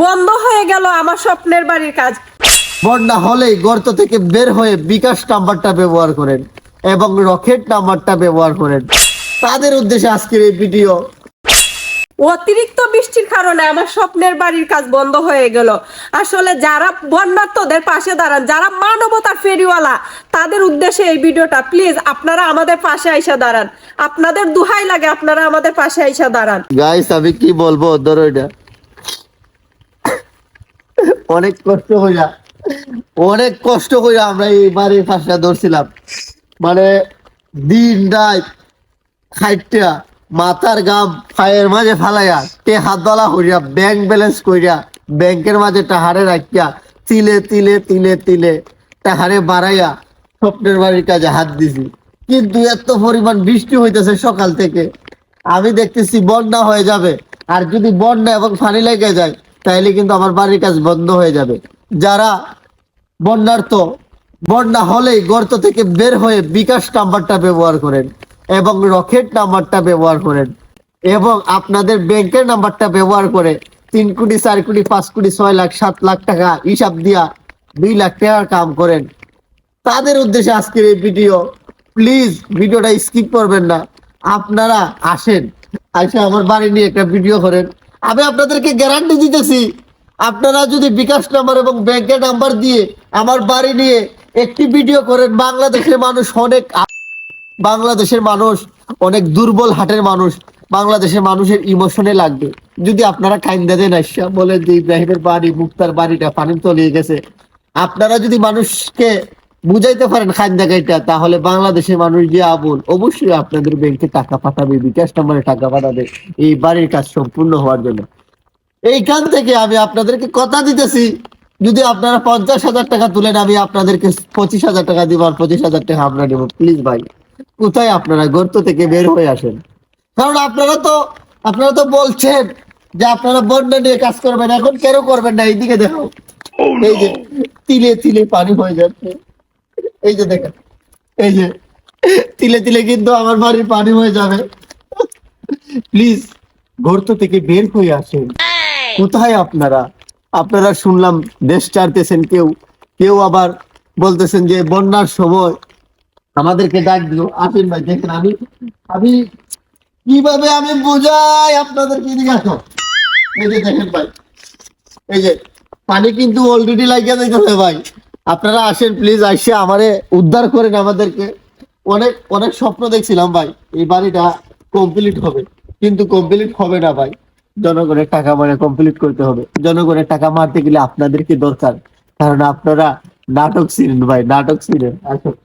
বন্ধ হয়ে গেল আমার স্বপ্নের বাড়ির কাজ। বন্যা হলেই গর্ত থেকে বের হয়ে বিকাশ নাম্বারটা ব্যবহার করেন এবং রকেট নাম্বারটা ব্যবহার করেন। তাদের উদ্দেশ্যে আজকের এই ভিডিও। অতিরিক্ত বৃষ্টির কারণে আমার স্বপ্নের বাড়ির কাজ বন্ধ হয়ে গেল। আসলে যারা বন্যার্থদের পাশে দাঁড়ান যারা মানবতার ফেরিওয়ালা তাদের উদ্দেশ্যে এই ভিডিওটা প্লিজ আপনারা আমাদের পাশে আইসা দাঁড়ান। আপনাদের দুহাই লাগে আপনারা আমাদের পাশে আইসা দাঁড়ান। গাইস আমি কি বলব? ধরো এটা। অনেক কষ্ট হইয়া অনেক কষ্ট হইয়া আমরা এই বাড়ির ফাঁসটা ধরছিলাম। মানে দিন রাত খাইটা মাথার গাম পায়ের মাঝে ফালাইয়া তে হাত দলা হইয়া ব্যাংক ব্যালেন্স কইরা ব্যাংকের মাঝে টাহারে রাখিয়া, তিলে তিলে তিলে তিলে টাহারে বাড়াইয়া স্বপ্নের বাড়ির কাজে হাত দিছি। কিন্তু এত পরিমাণ বৃষ্টি হইতেছে সকাল থেকে। আমি দেখতেছি বন্যা হয়ে যাবে। আর যদি বন্যা এবং পানি লেগে যায় তাইলে কিন্তু আমার বাড়ির কাজ বন্ধ হয়ে যাবে। যারা বন্যার্থ বন্যা হলেই গর্ত থেকে বের হয়ে বিকাশ নাম্বারটা ব্যবহার করেন এবং রকেট নাম্বারটা ব্যবহার করেন এবং আপনাদের ব্যাংকের নাম্বারটা ব্যবহার করে তিন কোটি, চার কোটি, পাঁচ কোটি, ছয় লাখ, সাত লাখ টাকা হিসাব দিয়া দুই লাখ টাকার কাম করেন। তাদের উদ্দেশ্যে আজকের এই ভিডিও, প্লিজ ভিডিওটা স্কিপ করবেন না। আপনারা আসেন, আসে আমার বাড়ি নিয়ে একটা ভিডিও করেন। আমি আপনাদেরকে গ্যারান্টি দিতেছি, আপনারা যদি বিকাশ নাম্বার এবং ব্যাংকের নাম্বার দিয়ে আমার বাড়ি নিয়ে একটি ভিডিও করেন, বাংলাদেশের মানুষ অনেক বাংলাদেশের মানুষ অনেক দুর্বল হাটের মানুষ, বাংলাদেশের মানুষের ইমোশনে লাগবে। যদি আপনারা কাইন্দা দেন আসা বলেন যে ইব্রাহিমের বাড়ি, মুক্তার বাড়িটা পানি তলিয়ে গেছে। আপনারা যদি মানুষকে বুঝাইতে পারেন খান জায়গাটা তাহলে বাংলাদেশের মানুষ যে আবুল অবশ্যই আপনাদের ব্যাংকে টাকা পাঠাবে বিকাশ নম্বরে টাকা পাঠাবে এই বাড়ির কাজ সম্পূর্ণ হওয়ার জন্য। এইখান থেকে আমি আপনাদেরকে কথা দিতেছি যদি আপনারা পঞ্চাশ হাজার টাকা তুলেন আমি আপনাদেরকে পঁচিশ হাজার টাকা দিব আর পঁচিশ হাজার টাকা আমরা নেব প্লিজ ভাই কোথায় আপনারা গর্ত থেকে বের হয়ে আসেন? কারণ আপনারা তো আপনারা তো বলছেন যে আপনারা বন্যা নিয়ে কাজ করবেন এখন কেন করবেন না? এইদিকে দেখো। এই যে তিলে তিলে পানি হয়ে যাচ্ছে। এই যে দেখেন, এই যে, তিলে তিলে কিন্তু আমার বাড়ির পানি হয়ে যাবে। প্লিজ গর্ত থেকে বের হয়ে আসেন। কোথায় আপনারা? আপনারা শুনলাম দেশ ছাড়তেছেন কেউ। কেউ আবার বলতেছেন যে, বন্যার সময় আমাদেরকে ডাক দিল আসেন ভাই, দেখেন আমি আমি কীভাবে আমি বুঝাই আপনাদেরকে এদিকে আসো এই যে দেখেন ভাই, এই যে, পানি কিন্তু অলরেডি লাগিয়ে যাইতেছে ভাই। আপনারা আসেন প্লিজ আসে আমারে উদ্ধার করেন আমাদেরকে। অনেক অনেক স্বপ্ন দেখছিলাম ভাই, এই বাড়িটা কমপ্লিট হবে। কিন্তু কমপ্লিট হবে না ভাই। জনগণের টাকা মানে কমপ্লিট করতে হবে। জনগণের টাকা মারতে গেলে আপনাদেরকে দরকার। কারণ আপনারা নাটক ছিলেন ভাই, নাটক ছিলেন। আসলে